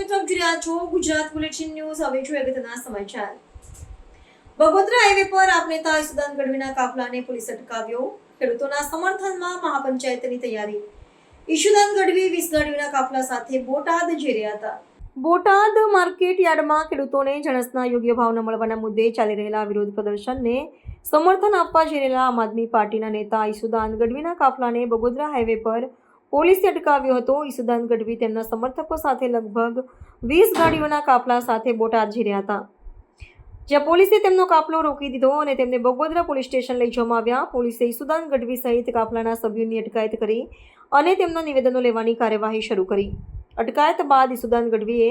મિત્રો આપ રહ્યા છો. ગુજરાત બુલેટિન ન્યૂઝ, હવે જોઈએ અગત્યના સમાચાર. બગોદરા હાઈવે પર આપ નેતા ઈસુદાન ગઢવીના કાફલાને પોલીસે અટકાવ્યો. ખેડૂતોના સમર્થનમાં મહાપંચાયતની તૈયારી. ઈશુદાન ગઢવી વીસ ગાડીઓના કાફલા સાથે બોટાદ જઈ રહ્યા હતા. બોટાદ માર્કેટ યાર્ડમાં ખેડૂતોને જણસના યોગ્ય ભાવ ન મળવાના મુદ્દે ચાલી રહેલા વિરોધ પ્રદર્શનને સમર્થન આપવા જઈ રહેલા આમ આદમી પાર્ટીના નેતા ઈસુદાન ગઢવીના કાફલાને બગોદરા હાઈવે પર પોલીસે અટકાવ્યો હતો. ઈસુદાન ગઢવી તેમના સમર્થકો સાથે લગભગ વીસ ગાડીઓના કાફલા સાથે બોટાદ જઈ રહ્યા હતા. જ્યાં પોલીસે તેમનો કાફલો રોકી દીધો અને તેમને બગોદરા પોલીસ સ્ટેશન લઈ જવામાં આવ્યા. પોલીસે ઈસુદાન ગઢવી સહિત કાફલાના સભ્યોની અટકાયત કરી અને તેમના નિવેદનો લેવાની કાર્યવાહી શરૂ કરી. અટકાયત બાદ ઈસુદાન ગઢવીએ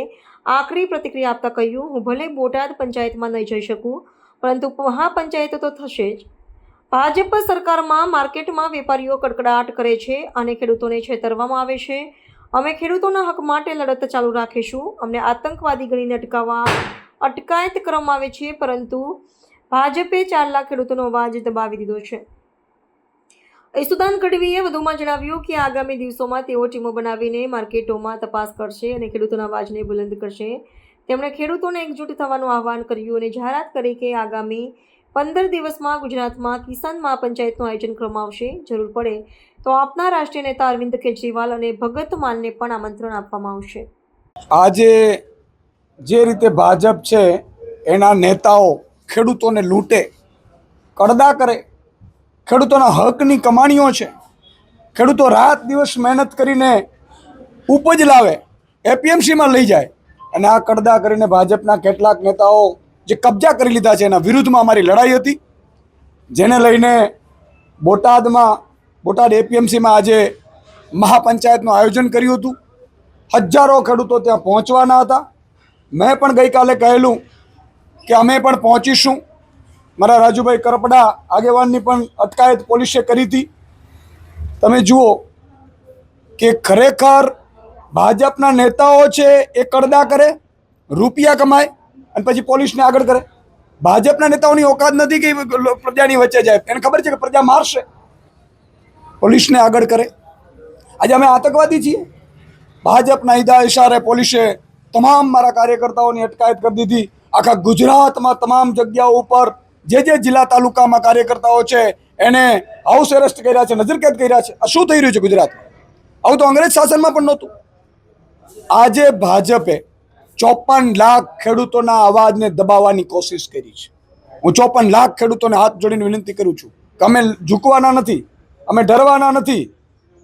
આકરી પ્રતિક્રિયા આપતા કહ્યું, હું ભલે બોટાદ પંચાયતમાં નહીં જઈ શકું, પરંતુ મહાપંચાયત તો થશે જ. ભાજપ સરકારમાં માર્કેટમાં વેપારીઓ કડકડાટ કરે છે અને ખેડૂતોને છેતરવામાં આવે છે. અમે ખેડૂતોના હક માટે લડત ચાલુ રાખીશું. અમને આતંકવાદી ગણીને અટકાવવા અટકાયત કરવામાં આવે છે, પરંતુ ભાજપે ચાર લાખ ખેડૂતોનો અવાજ દબાવી દીધો છે. ઈસુદાન ગઢવીએ વધુમાં જણાવ્યું કે આગામી દિવસોમાં તેઓ ટીમો બનાવીને માર્કેટોમાં તપાસ કરશે અને ખેડૂતોના અવાજને બુલંદ કરશે. તેમણે ખેડૂતોને એકજૂટ થવાનું આહવાન કર્યું અને જાહેરાત કરી કે આગામી પંદર દિવસમાં ગુજરાતમાં કિસાન મહાપંચાયતનું આયોજન કરવામાં આવશે. જરૂર પડે તો આપના રાષ્ટ્રીય નેતા અરવિંદ કેજરીવાલ અને ભગત માનને પણ આમંત્રણ આપવામાં આવશે. આજે જે રીતે ભાજપ છે, એના નેતાઓ ખેડૂતોને લૂંટે કડદા કરે, ખેડૂતોના હકની કમાણીઓ છે. ખેડૂતો રાત દિવસ મહેનત કરીને ઉપજ લાવે, એપીએમસીમાં લઈ જાય અને આ કડદા કરીને ભાજપના કેટલાક નેતાઓ જે કબજા કરી લીધા છે એના વિરુદ્ધમાં અમારી લડાઈ હતી. જેને લઈને બોટાદમાં, બોટાદ એપીએમસીમાં આજે મહાપંચાયતનું આયોજન કર્યું હતું. હજારો ખેડૂતો ત્યાં પહોંચવાના હતા. મેં પણ ગઈકાલે કહેલું કે અમે પણ પહોંચીશું. મારા રાજુભાઈ કરપડા આગેવાનની પણ અટકાયત પોલીસે કરી હતી. તમે જુઓ કે ખરેખર ભાજપના નેતાઓ છે એ કડદા કરે, રૂપિયા કમાય. અને પછી પોલીસને આગળ કરે. ભાજપના નેતાઓની ઓકાત નથી કે પ્રજાની વચ્ચે જાય. એને ખબર છે કે પ્રજા મારશે. પોલીસને આગળ કરે. આજે અમે આતંકવાદી છીએ. ભાજપના ઈદા ઇશારે પોલીસે તમામ મારા કાર્યકર્તાઓની અટકાયત કરી દીધી. આખા ગુજરાતમાં તમામ જગ્યાઓ ઉપર જે જે જિલ્લા તાલુકામાં કાર્યકર્તાઓ છે, એને હાઉસ એરેસ્ટ કર્યા છે નજરકેદ કર્યા છે. આ શું થઈ રહ્યું છે ગુજરાતમાં? આવું તો અંગ્રેજ શાસનમાં પણ નહોતું. આજે ભાજપે ચોપન લાખ ખેડૂતોના અવાજને દબાવવાની કોશિશ કરી છે. હું ચોપન લાખ ખેડૂતોને હાથ જોડીને વિનંતી કરું છું કે અમે ઝૂકવાના નથી, અમે ડરવાના નથી.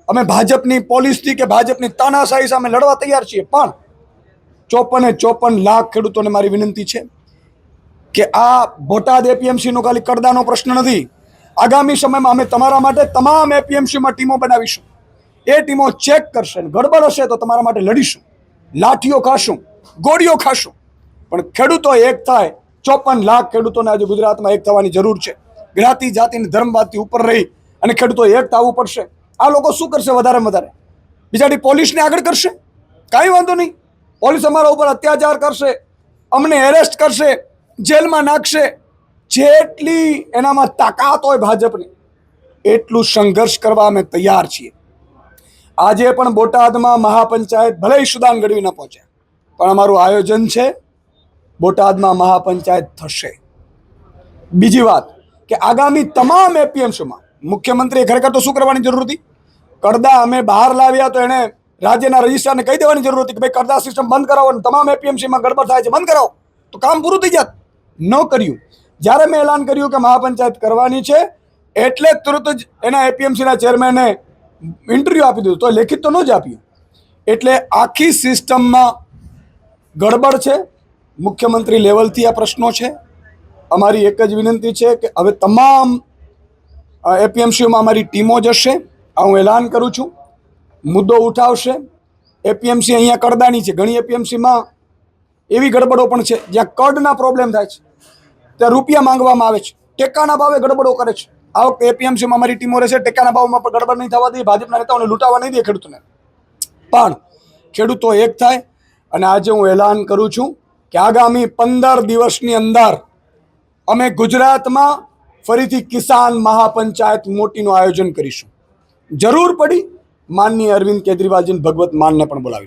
અમે ભાજપની પોલિસથી કે ભાજપની તાનાશાહી સામે લડવા તૈયાર છીએ, પણ ચોપને ચોપન લાખ ખેડૂતોને મારી વિનંતી છે કે આ બોટાદ એપીએમસીનો ખાલી કરદાનો પ્રશ્ન નથી. આગામી સમયમાં અમે તમારા માટે તમામ એપીએમસીમાં ટીમો બનાવીશું. એ ટીમો ચેક કરશે ગડબડ હશે તો તમારા માટે લડીશું. લાઠીઓ ખાશું. ગોળીઓ ખાશું. પણ ખેડૂતો એક થાય, ચોપન લાખ ખેડૂતોને આજે ગુજરાતમાં એક થવાની જરૂર છે. જ્ઞાતિ જાતિની ધર્મવાદથી ઉપર રહી અને ખેડૂતો એક થવું પડશે. આ લોકો શું કરશે વધારે વધારે? બિચારી પોલીસને આગળ કરશે? કાંઈ વાંધો નહીં. પોલીસ અમારા ઉપર અત્યાચાર કરશે, અમને એરેસ્ટ કરશે, જેલમાં નાખશે. જેટલી એનામાં તાકાત હોય ભાજપની, એટલું સંઘર્ષ કરવા અમે તૈયાર છીએ. આજે પણ બોટાદમાં મહાપંચાયત ભલે ઈશુદાન ગઢવી ન પહોંચ્યા પણ અમારું આયોજન છે, બોટાદમાં મહાપંચાયત થશે. બીજી વાત કે આગામી તમામ એપીએમસીમાં, મુખ્યમંત્રીએ ખરેખર તો શું કરવાની જરૂર હતી? કરદા અમે બહાર લાવ્યા તો એણે રાજ્યના રજિસ્ટ્રારને કહી દેવાની જરૂર હતી કે ભાઈ કરદા સિસ્ટમ બંધ કરાવો અને તમામ એપીએમસીમાં ગડબડ થાય છે, બંધ કરાવો. તો કામ પૂરું થઈ જાત. ન કર્યું. જ્યારે મેં એલાન કર્યું કે મહાપંચાયત કરવાની છે, એટલે તુરત જ એના એપીએમસીના ચેરમેને ઇન્ટરવ્યૂ આપી દીધું. તો લેખિત તો ન જ આપ્યું. એટલે આખી સિસ્ટમમાં ગડબડ છે. મુખ્યમંત્રી લેવલથી આ પ્રશ્નો છે. અમારી એક જ વિનંતી છે કે હવે તમામ એપીએમસીઓમાં અમારી ટીમો જશે. આ હું એલાન કરું છું. મુદ્દો ઉઠાવશે. એપીએમસી અહીંયા કડદાની છે. ઘણી એપીએમસીમાં એવી ગડબડો પણ છે, જ્યાં કડના પ્રોબ્લેમ થાય છે. ત્યાં રૂપિયા માંગવામાં આવે છે. ટેકાના ભાવે ગડબડો કરે છે. આ વખતે એપીએમસીમાં અમારી ટીમો રહેશે. ટેકાના ભાવમાં પણ ગડબડ નહીં થવા દઈએ. ભાજપના નેતાઓને લૂંટાવા નહીં દે ખેડૂતોને. પણ ખેડૂતો એક થાય. અને આજે હું એલાન કરું છું કે આગામી પંદર દિવસની અંદર અમે ગુજરાતમાં ફરીથી કિસાન મહાપંચાયત મોટીનું આયોજન કરીશું. જરૂર પડી માનનીય અરવિંદ કેજરીવાલજીને ભગવત માનને પણ બોલાવીશું.